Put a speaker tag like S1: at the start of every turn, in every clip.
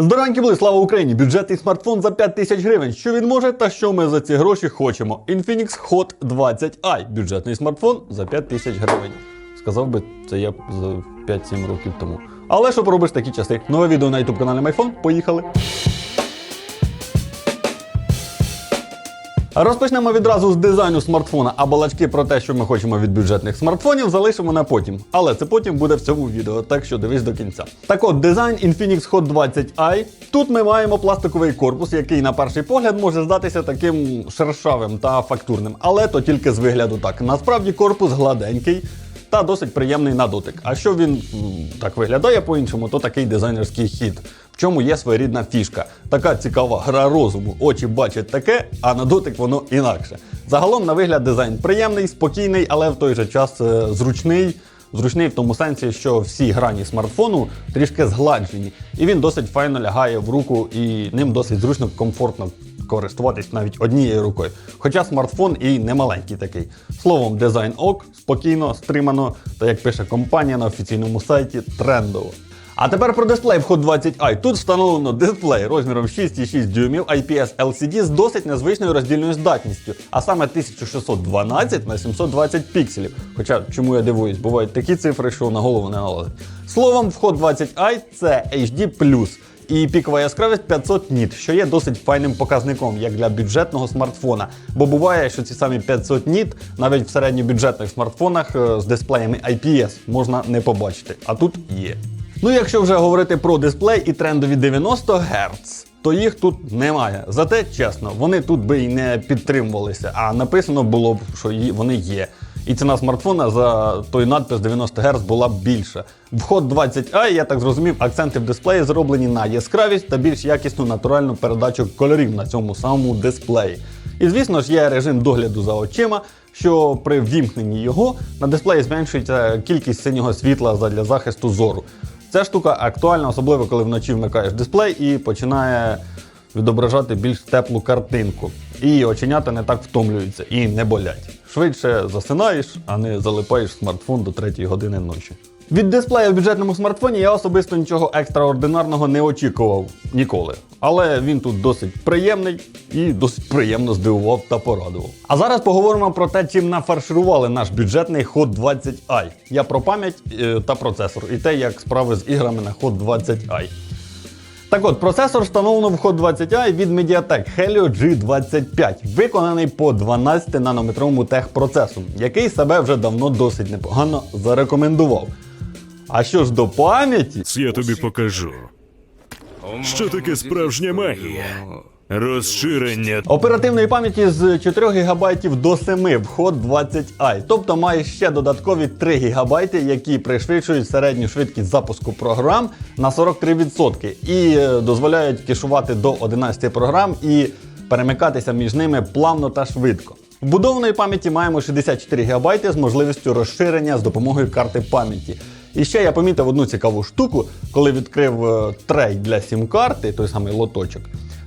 S1: Здоровенькі були, слава Україні! Бюджетний смартфон за 5 тисяч гривень. Що він може та що ми за ці гроші хочемо? Infinix Hot 20i. Бюджетний смартфон за 5 тисяч гривень. Сказав би, це я за 5-7 років тому. Але що поробиш такі часи? Нове відео на YouTube каналі MyPhone. Поїхали. Розпочнемо відразу з дизайну смартфона, а балачки про те, що ми хочемо від бюджетних смартфонів, залишимо на потім. Але це потім буде в цьому відео, так що дивись до кінця. Так от, дизайн Infinix Hot 20i. Тут ми маємо пластиковий корпус, який на перший погляд може здатися таким шершавим та фактурним, але то тільки з вигляду так. Насправді корпус гладенький. Та досить приємний на дотик. А що він так виглядає по-іншому, то такий дизайнерський хід. В чому є своєрідна фішка. Така цікава гра розуму. Очі бачать таке, а на дотик воно інакше. Загалом, на вигляд, дизайн приємний, спокійний, але в той же час е, зручний. Зручний в тому сенсі, що всі грані смартфону трішки згладжені, і він досить файно лягає в руку, і ним досить зручно, комфортно користуватись навіть однією рукою. Хоча смартфон і не маленький такий. Словом, дизайн ок, спокійно, стримано, та як пише компанія на офіційному сайті, трендово. А тепер про дисплей в Hot 20i. Тут встановлено дисплей розміром 6,6 дюймів IPS LCD з досить незвичною роздільною здатністю, а саме 1612 на 720 пікселів. Хоча чому я дивуюсь, бувають такі цифри, що на голову не налазить. Словом, в Hot 20i це HD+. І пікова яскравість 500 ніт, що є досить файним показником, як для бюджетного смартфона. Бо буває, що ці самі 500 ніт навіть в середньобюджетних смартфонах е, з дисплеями IPS можна не побачити. А тут є. Ну, якщо вже говорити про дисплей і трендові 90 Гц, то їх тут немає. Зате чесно, вони тут би і не підтримувалися, а написано було б, що вони є. І ціна смартфона за той надпис 90 Гц була б більша. В Hot 20i, я так зрозумів, акценти в дисплеї зроблені на яскравість та більш якісну натуральну передачу кольорів на цьому самому дисплеї. І звісно ж є режим догляду за очима, що при ввімкненні його на дисплеї зменшується кількість синього світла задля захисту зору. Ця штука актуальна, особливо коли вночі вмикаєш дисплей і починає відображати більш теплу картинку. І оченята не так втомлюються і не болять. Швидше засинаєш, а не залипаєш смартфон до 3 години ночі. Від дисплея в бюджетному смартфоні я особисто нічого екстраординарного не очікував ніколи. Але він тут досить приємний і досить приємно здивував та порадував. А зараз поговоримо про те, чим нафарширували наш бюджетний Hot 20i. Я про пам'ять е, та процесор, і те, як справи з іграми на Hot 20i. Так от, процесор встановлено в Hot 20i від Mediatek Helio G25, виконаний по 12 нанометровому техпроцесу, який себе вже давно досить непогано зарекомендував. А що ж до пам'яті,
S2: я тобі покажу. Що таке справжня магія? Розширення.
S1: Оперативної пам'яті з 4 ГБ до 7 в Hot 20i, тобто має ще додаткові 3 ГБ, які пришвидшують середню швидкість запуску програм на 43% і е, дозволяють кешувати до 11 програм і перемикатися між ними плавно та швидко. Вбудованої пам'яті маємо 64 ГБ з можливістю розширення з допомогою карти пам'яті. І ще я помітив одну цікаву штуку, коли відкрив е, трей для сім-карти, той самий лоточок.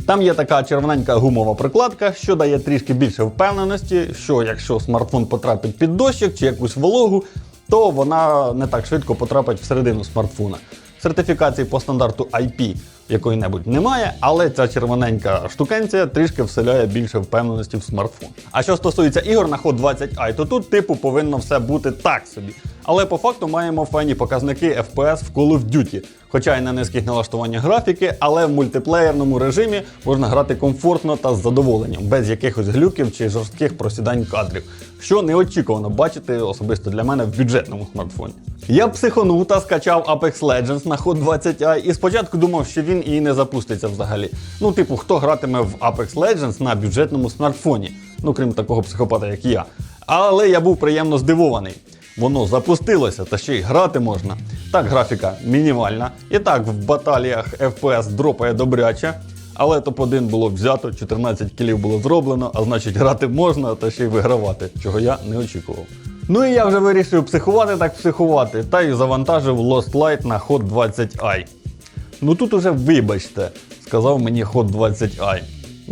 S1: Там є така червоненька гумова прикладка, що дає трішки більше впевненості, що якщо смартфон потрапить під дощик чи якусь вологу, то вона не так швидко потрапить всередину смартфона. Сертифікації по стандарту IP якої-небудь немає, але ця червоненька штукенція трішки вселяє більше впевненості в смартфон. А що стосується ігор на Hot 20i, то тут типу повинно все бути так собі. Але по факту маємо файні показники FPS в Call of Duty. Хоча й на низьких налаштуваннях графіки, але в мультиплеєрному режимі можна грати комфортно та з задоволенням, без якихось глюків чи жорстких просідань кадрів, що неочікувано бачити особисто для мене в бюджетному смартфоні. Я психонув та скачав Apex Legends на Hot 20i і спочатку думав, що він і не запуститься взагалі. Ну, типу, хто гратиме в Apex Legends на бюджетному смартфоні? Ну, крім такого психопата, як я. Але я був приємно здивований. Воно запустилося, та ще й грати можна. Так, графіка мінімальна. І так, в баталіях FPS дропає добряче. Але топ-1 було взято, 14 кілів було зроблено, а значить грати можна та ще й вигравати, чого я не очікував. Ну і я вже вирішив психувати так психувати, та й завантажив Lost Light на Hot 20i. Ну тут уже вибачте, сказав мені Hot 20i.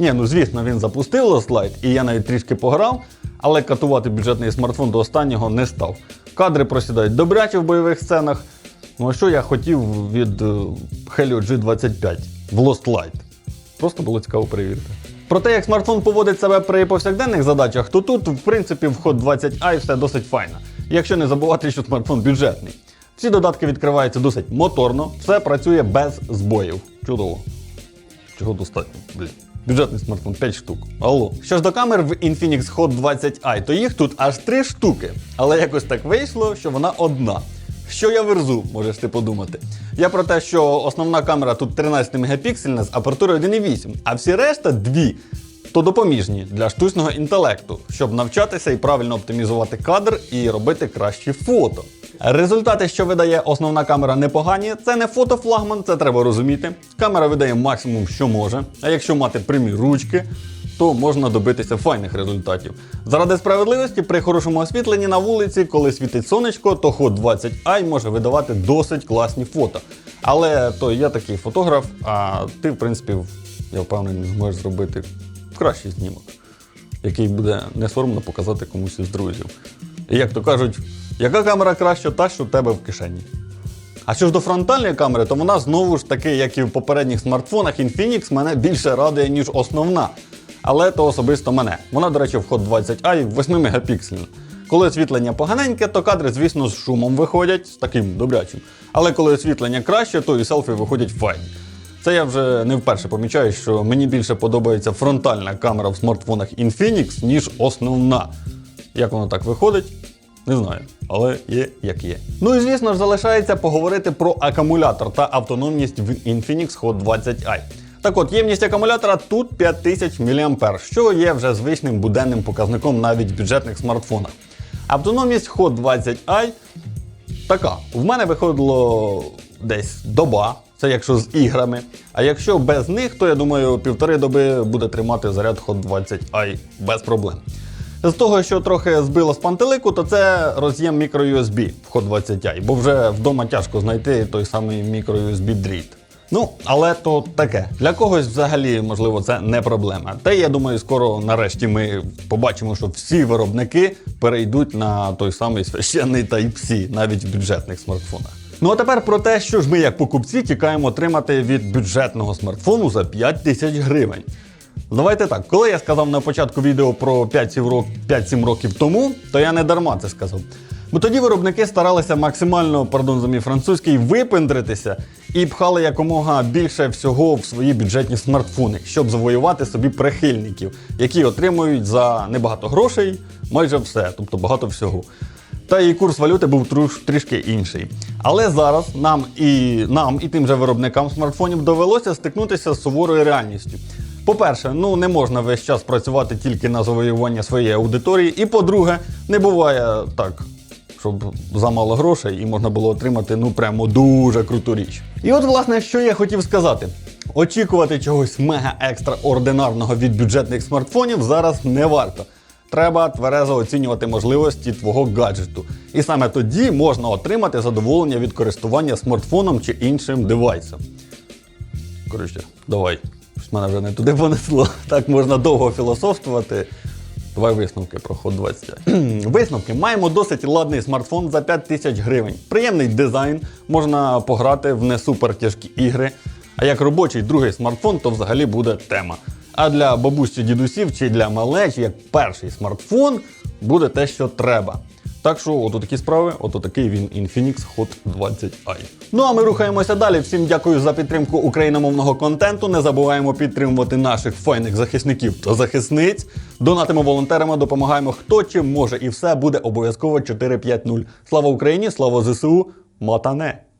S1: Ні, ну звісно, він запустив Lost Light, і я навіть трішки пограв, але катувати бюджетний смартфон до останнього не став. Кадри просідають добряче в бойових сценах. Ну а що я хотів від е, Helio G25? в Lost Light. Просто було цікаво перевірити. Про те, як смартфон поводить себе при повсякденних задачах, то тут, в принципі, в Hot 20i все досить файно. Якщо не забувати, що смартфон бюджетний. Всі додатки відкриваються досить моторно, все працює без збоїв. Чудово. Чого достатньо? Блін. Бюджетний смартфон 5 штук. Алло. Що ж до камер в Infinix Hot 20i, то їх тут аж 3 штуки. Але якось так вийшло, що вона одна. Що я верзу, можеш ти подумати. Я про те, що основна камера тут 13 мегапіксельна з апертурою 1.8, а всі решта дві. То допоміжні для штучного інтелекту, щоб навчатися і правильно оптимізувати кадр і робити кращі фото. Результати, що видає основна камера, непогані. Це не фотофлагман, це треба розуміти. Камера видає максимум, що може. А якщо мати прямі ручки, то можна добитися файних результатів. Заради справедливості, при хорошому освітленні на вулиці, коли світить сонечко, то Hot 20i може видавати досить класні фото. Але то я такий фотограф, а ти, в принципі, я впевнений, зможеш зробити кращий знімок, який буде не соромно показати комусь із друзів. І як то кажуть, яка камера краща, та, що в тебе в кишені. А що ж до фронтальної камери, то вона знову ж таки, як і в попередніх смартфонах, Infinix мене більше радує, ніж основна. Але то особисто мене. Вона, до речі, в Hot 20i 8 мегапіксельна. Коли освітлення поганеньке, то кадри, звісно, з шумом виходять, з таким добрячим. Але коли освітлення краще, то і селфі виходять файні. Це я вже не вперше помічаю, що мені більше подобається фронтальна камера в смартфонах Infinix, ніж основна. Як воно так виходить? Не знаю, але є як є. Ну і звісно ж залишається поговорити про акумулятор та автономність в Infinix Hot 20i. Так от, ємність акумулятора тут 5000 мА, що є вже звичним буденним показником навіть в бюджетних смартфонах. Автономність Hot 20i така. В мене виходило десь доба, це якщо з іграми. А якщо без них, то я думаю, півтори доби буде тримати заряд Hot 20i без проблем. З того, що трохи збило з пантелику, то це роз'єм microUSB в Hot 20i, бо вже вдома тяжко знайти той самий microUSB дріт. Ну, але то таке. Для когось взагалі, можливо, це не проблема. Та я думаю, скоро нарешті ми побачимо, що всі виробники перейдуть на той самий священний Type-C, навіть в бюджетних смартфонах. Ну а тепер про те, що ж ми як покупці тікаємо отримати від бюджетного смартфону за 5 тисяч гривень. Давайте так, коли я сказав на початку відео про 5-7 рок- років тому, то я не дарма це сказав. Бо тоді виробники старалися максимально, пардон за мій французький, випендритися і пхали якомога більше всього в свої бюджетні смартфони, щоб завоювати собі прихильників, які отримують за небагато грошей майже все, тобто багато всього. Та і курс валюти був трішки інший. Але зараз нам і нам, і тим же виробникам смартфонів довелося стикнутися з суворою реальністю. По-перше, ну не можна весь час працювати тільки на завоювання своєї аудиторії. І по-друге, не буває так, щоб за мало грошей і можна було отримати ну прямо дуже круту річ. І от, власне, що я хотів сказати. Очікувати чогось мега екстраординарного від бюджетних смартфонів зараз не варто. Треба тверезо оцінювати можливості твого гаджету. І саме тоді можна отримати задоволення від користування смартфоном чи іншим девайсом. Коротше, давай. Щось мене вже не туди понесло. Так можна довго філософствувати. Давай висновки про Hot 20. висновки. Маємо досить ладний смартфон за 5 тисяч гривень. Приємний дизайн, можна пограти в не супер тяжкі ігри. А як робочий другий смартфон, то взагалі буде тема. А для бабусь чи дідусів чи для малечі, як перший смартфон, буде те, що треба. Так що, от такі справи, от такий він Infinix Hot 20i. Ну а ми рухаємося далі. Всім дякую за підтримку україномовного контенту. Не забуваємо підтримувати наших файних захисників та захисниць. Донатимо волонтерами, допомагаємо хто чим може, і все буде обов'язково 4-5-0. Слава Україні, слава ЗСУ, матане!